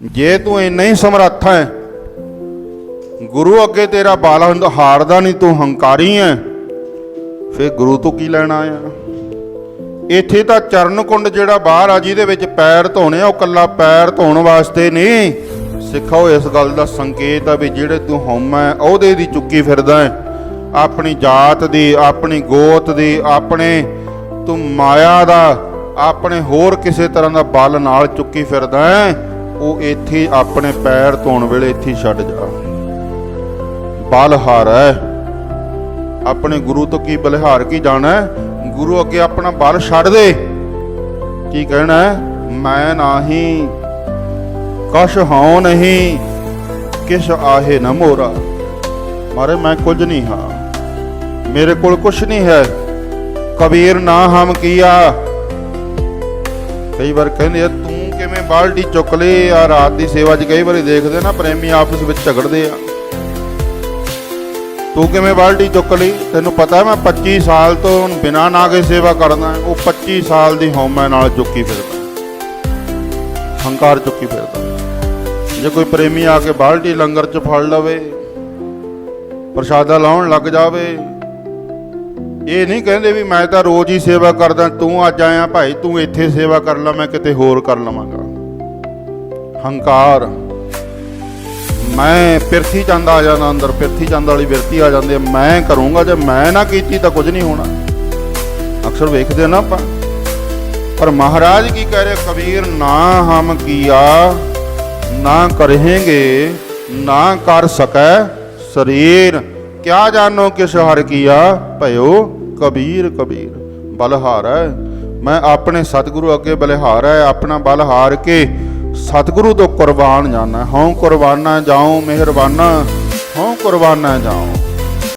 ਜੇ ਤੂੰ ਇੰਨਾ ਹੀ ਸਮਰੱਥ ਹੈ, ਗੁਰੂ ਅੱਗੇ ਤੇਰਾ ਬਾਲ ਹੰਦ, ਹਾਰਦਾ ਨਹੀਂ, ਤੂੰ ਹੰਕਾਰੀ ਹੈ, ਫਿਰ ਗੁਰੂ ਤੋਂ ਕੀ ਲੈਣਾ ਆ? ਇੱਥੇ ਤਾਂ ਚਰਨ ਕੁੰਡ ਜਿਹੜਾ ਬਾਹਰ ਆ, ਜਿਹਦੇ ਵਿੱਚ ਪੈਰ ਧੋਣੇ ਆ, ਉਹ ਕੱਲਾ ਪੈਰ ਧੋਣ ਵਾਸਤੇ ਨਹੀਂ। ਸਿੱਖੋ ਇਸ ਗੱਲ ਦਾ ਸੰਕੇਤ ਆ ਵੀ ਜਿਹੜੇ ਤੂੰ ਹਉਮੈ ਉਹਦੇ ਦੀ ਚੁੱਕੀ ਫਿਰਦਾ ਹੈ। ਆਪਣੀ ਜਾਤ ਦੀ, ਆਪਣੀ ਗੋਤ ਦੀ, ਆਪਣੇ ਤੂੰ ਮਾਇਆ ਦਾ, ਆਪਣੇ ਹੋਰ ਕਿਸੇ ਤਰ੍ਹਾਂ ਦਾ ਬਲ ਨਾਲ ਚੁੱਕੀ ਫਿਰਦਾ ਹੈ। ਉਹ ਇੱਥੇ ਆਪਣੇ ਪੈਰ ਧੋਣ ਵੇਲੇ ਇੱਥੇ ਛੱਡ ਜਾ। ਬਲ ਹਾਰ। ਹੈ ਆਪਣੇ ਗੁਰੂ ਤੋਂ ਕੀ ਬਲਿਹਾਰ ਕੀ ਜਾਣਾ ਗੁਰੂ ਅੱਗੇ ਆਪਣਾ ਬਲ ਛੱਡ ਦੇ। ਕੀ ਕਹਿਣਾ ਮੈਂ ਨਾਹੀ, ਕਛ ਹਉ ਨਹੀਂ ਕਿਛ ਆਹੇ ਨ ਮੋਰਾ। ਮਾਰੇ, ਮੈਂ ਕੁਝ ਨਹੀਂ ਹਾਂ। ਮੇਰੇ ਕੋਲ ਕੁਝ ਨਹੀਂ ਹੈ। ਕਬੀਰ ਨਾ ਹਮ ਕੀਆ। ਕਈ ਵਾਰ ਕਹਿੰਦੇ ਤੂੰ ਕਿਵੇਂ ਬਾਲਟੀ ਚੁੱਕ ਲਈ ਆ, ਰਾਤ ਦੀ ਸੇਵਾ 'ਚ ਕਈ ਵਾਰੀ ਦੇਖਦੇ ਨਾ, ਪ੍ਰੇਮੀ ਆਪਸ ਵਿੱਚ ਝਗੜਦੇ ਆ। ਤੂੰ ਕਿਵੇਂ ਬਾਲਟੀ ਚੁੱਕ ਲਈ? ਤੈਨੂੰ ਪਤਾ ਮੈਂ 25 ਸਾਲ ਤੋਂ ਬਿਨਾਂ ਨਾਗੇ ਸੇਵਾ ਕਰਦਾ, ਉਹ 25 ਸਾਲ ਦੀ ਹਉਮੈ ਨਾਲ ਚੁੱਕੀ ਫਿਰਦਾ। ਹੰਕਾਰ ਚੁੱਕੀ ਫਿਰਦਾ। ਜੇ ਕੋਈ ਪ੍ਰੇਮੀ ਆ ਕੇ ਬਾਲਟੀ ਲੰਗਰ 'ਚ ਫੜ ਲਵੇ, ਪ੍ਰਸ਼ਾਦਾ ਲਾਉਣ ਲੱਗ ਜਾਵੇ ਇਹ ਨਹੀਂ ਕਹਿੰਦੇ ਵੀ ਮੈਂ ਤਾਂ ਰੋਜ਼ ਹੀ ਸੇਵਾ ਕਰਦਾ, ਤੂੰ ਅੱਜ ਆਇਆ ਭਾਈ, ਤੂੰ ਇੱਥੇ ਸੇਵਾ ਕਰ ਲੈ, ਮੈਂ ਕਿਤੇ ਹੋਰ ਕਰ ਲਵਾਂਗਾ। ਹੰਕਾਰ। ਮੈਂ ਪਿਰਥੀ ਚੰਦ ਆ ਜਾਂਦਾ ਅੰਦਰ, ਪਿਰਥੀ ਚੰਦ ਵਾਲੀ ਵਿਰਤੀ ਆ ਜਾਂਦੀ ਹੈ। ਮੈਂ ਕਰੂੰਗਾ, ਜੇ ਮੈਂ ਨਾ ਕੀਤੀ ਤਾਂ ਕੁਝ ਨਹੀਂ ਹੋਣਾ। ਅਕਸਰ ਵੇਖਦੇ ਨਾ ਆਪਾਂ। ਪਰ ਮਹਾਰਾਜ ਕੀ ਕਹਿ ਰਹੇ, ਕਬੀਰ, ਨਾ ਹਮ ਕੀਆ, ਨਾ ਕਰਹੇਂਗੇ ਨਾ ਕਰ ਸਕੈ ਸਰੀਰ। ਕਿਆ ਜਾਣੋ ਕਿਸ ਹਰ ਕੀਆ, ਭਇਓ ਕਬੀਰ ਕਬੀਰ, ਬਲਹਾਰ ਹੈ। ਮੈਂ ਆਪਣੇ ਸਤਿਗੁਰੂ ਅੱਗੇ ਬਲਿਹਾਰ ਹੈ, ਆਪਣਾ ਬਲ ਹਾਰ ਕੇ ਸਤਿਗੁਰੂ ਤੋਂ ਕੁਰਬਾਨ ਜਾਣਾ ਹਉ ਕੁਰਬਾਨਾ ਜਾਉ, ਮਿਹਰਬਾਨਾ। ਹਉ ਕੁਰਬਾਨਾ ਜਾਉ।